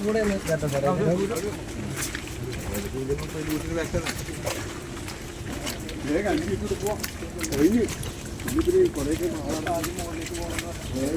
കൂടെ കേട്ടോ സാറേ വേഗം അഞ്ച് മിനിറ്റ് പോവാം കഴിഞ്ഞ് ഇന്നിപ്പോൾ കുറേയൊക്കെ ആളുകൾ ആദ്യം മുകളിലേക്ക് പോകണമെന്ന് വേറെ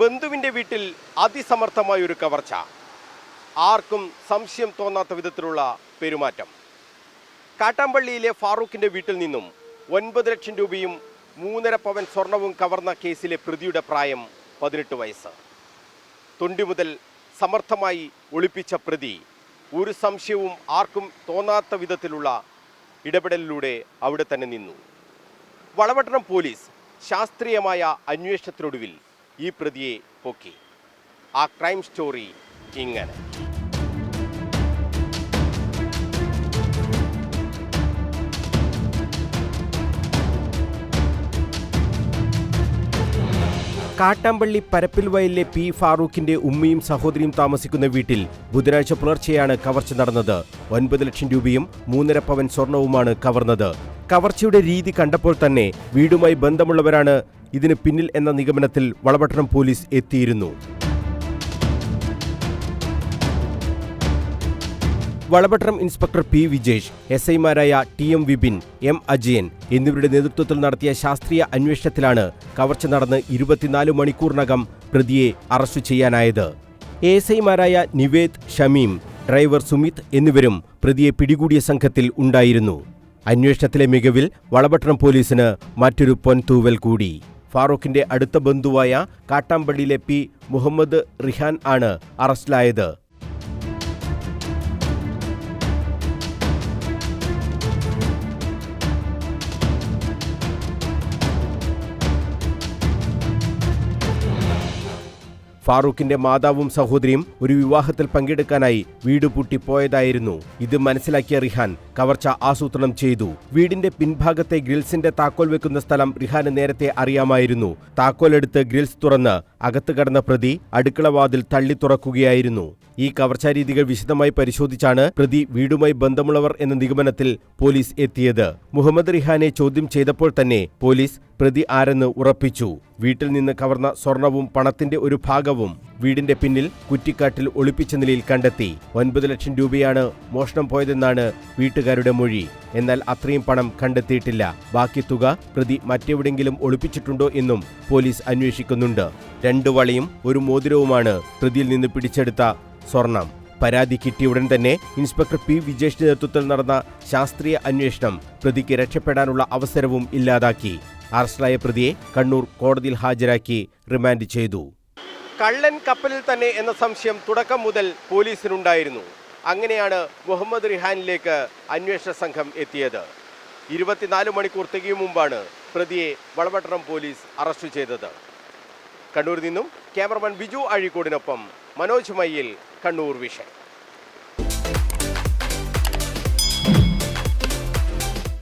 ബന്ധുവിന്റെ വീട്ടിൽ അതിസമർത്ഥമായ ഒരു കവർച്ച. ആർക്കും സംശയം തോന്നാത്ത വിധത്തിലുള്ള പെരുമാറ്റം. കാട്ടാമ്പള്ളിയിലെ ഫാറൂഖിന്റെ വീട്ടിൽ നിന്നും ഒൻപത് ലക്ഷം രൂപയും മൂന്നര പവൻ സ്വർണവും കവർന്ന കേസിലെ പ്രതിയുടെ പ്രായം പതിനെട്ട് വയസ്സ്. തൊണ്ടി മുതൽ സമർത്ഥമായി ഒളിപ്പിച്ച പ്രതി ഒരു സംശയവും ആർക്കും തോന്നാത്ത വിധത്തിലുള്ള ഇടപെടലിലൂടെ അവിടെ തന്നെ നിന്നു. വളവട്ടണം പോലീസ് ശാസ്ത്രീയമായ അന്വേഷണത്തിനൊടുവിൽ ഈ പ്രതിയെ പൊക്കി. ആ ക്രൈം സ്റ്റോറി ഇങ്ങനെ. കാട്ടാമ്പള്ളി പരപ്പിൽ വയലിലെ പി. ഫാറൂഖിന്റെ ഉമ്മയും സഹോദരിയും താമസിക്കുന്ന വീട്ടിൽ ബുധനാഴ്ച പുലർച്ചെയാണ് കവർച്ച നടന്നത്. ഒൻപത് ലക്ഷം രൂപയും മൂന്നര പവൻ സ്വർണവുമാണ് കവർന്നത്. കവർച്ചയുടെ രീതി കണ്ടപ്പോൾ തന്നെ വീടുമായി ബന്ധമുള്ളവരാണ് ഇതിന് പിന്നിൽ എന്ന നിഗമനത്തിൽ വളപട്ടണം പോലീസ് എത്തിയിരുന്നു. Valapattanam inspector P Vijesh S ഐമാരായ T M Vipin M Ajayan എന്നിവരുടെ നേതൃത്വത്തിൽ നടത്തിയ ശാസ്ത്രീയ അന്വേഷണത്തിലാണ് കവർച്ച നടന്ന് ഇരുപത്തിനാല് മണിക്കൂറിനകം പ്രതിയെ അറസ്റ്റ് ചെയ്യാനായത്. എസ് ഐമാരായ നിവേദ് ഷമീം ഡ്രൈവർ സുമിത് എന്നിവരും പ്രതിയെ പിടികൂടിയ സംഘത്തിൽ ഉണ്ടായിരുന്നു. അന്വേഷണത്തിലെ മികവിൽ വളപട്ടണം പോലീസിന് മറ്റൊരു പൊൻതൂവൽ കൂടി. ഫാറൂഖിന്റെ അടുത്ത ബന്ധുവായ കാട്ടാമ്പള്ളിയിലെ പി മുഹമ്മദ് റിഹാൻ ആണ് അറസ്റ്റിലായത്. ഫാറൂഖിന്റെ മാതാവും സഹോദരിയും ഒരു വിവാഹത്തിൽ പങ്കെടുക്കാനായി വീട് പൂട്ടിപ്പോയതായിരുന്നു. ഇത് മനസ്സിലാക്കിയ റിഹാൻ കവർച്ച ആസൂത്രണം ചെയ്തു. വീടിന്റെ പിൻഭാഗത്തെ ഗ്രിൽസിന്റെ താക്കോൽ വെക്കുന്ന സ്ഥലം റിഹാന് നേരത്തെ അറിയാമായിരുന്നു. താക്കോലെടുത്ത് ഗ്രിൽസ് തുറന്ന് അകത്ത് കടന്ന പ്രതി അടുക്കളവാതിൽ തള്ളി തുറക്കുകയായിരുന്നു. ഈ കവർച്ചാ രീതികൾ വിശദമായി പരിശോധിച്ചാണ് പ്രതി വീടുമായി ബന്ധമുള്ളവർ എന്ന നിഗമനത്തിൽ പോലീസ് എത്തിയത്. മുഹമ്മദ് റിഹാനെ ചോദ്യം ചെയ്തപ്പോൾ തന്നെ പോലീസ് പ്രതി ആരെന്ന് ഉറപ്പിച്ചു. വീട്ടിൽ നിന്ന് കവർന്ന സ്വർണവും പണത്തിന്റെ ഒരു ഭാഗവും വീടിന്റെ പിന്നിൽ കുറ്റിക്കാട്ടിൽ ഒളിപ്പിച്ച നിലയിൽ കണ്ടെത്തി. ഒൻപത് ലക്ഷം രൂപയാണ് മോഷണം പോയതെന്നാണ് വീട്ടുകാരുടെ മൊഴി. എന്നാൽ അത്രയും പണം കണ്ടെത്തിയിട്ടില്ല. ബാക്കി തുക പ്രതി മറ്റെവിടെങ്കിലും ഒളിപ്പിച്ചിട്ടുണ്ടോ എന്നും പോലീസ് അന്വേഷിക്കുന്നുണ്ട്. രണ്ടു വളയും ഒരു മോതിരവുമാണ് പ്രതിയിൽ നിന്ന് പിടിച്ചെടുത്ത സ്വർണം. പരാതി കിട്ടിയ ഉടൻ തന്നെ ഇൻസ്പെക്ടർ പി വിജേഷിന്റെ നേതൃത്വത്തിൽ നടന്ന ശാസ്ത്രീയ അന്വേഷണം പ്രതിക്ക് രക്ഷപ്പെടാനുള്ള അവസരവും ഇല്ലാതാക്കി. അറസ്റ്റിലായ പ്രതിയെ കണ്ണൂർ കോടതിയിൽ ഹാജരാക്കി റിമാൻഡ് ചെയ്തു. കള്ളൻ കപ്പലിൽ തന്നെ എന്ന സംശയം തുടക്കം മുതൽ പോലീസിനുണ്ടായിരുന്നു. അങ്ങനെയാണ് മുഹമ്മദ് റിഹാനിലേക്ക് അന്വേഷണ സംഘം എത്തിയത്. ഇരുപത്തിനാല് മണിക്കൂർ തികയും മുമ്പാണ് പ്രതിയെ വളവട്ടണം പോലീസ് അറസ്റ്റ് ചെയ്തത്. കണ്ണൂരിൽ നിന്നും ക്യാമറമാൻ ബിജു അഴീക്കോടിനൊപ്പം മനോജ് മയ്യിൽ കണ്ണൂർ വിഷൻ.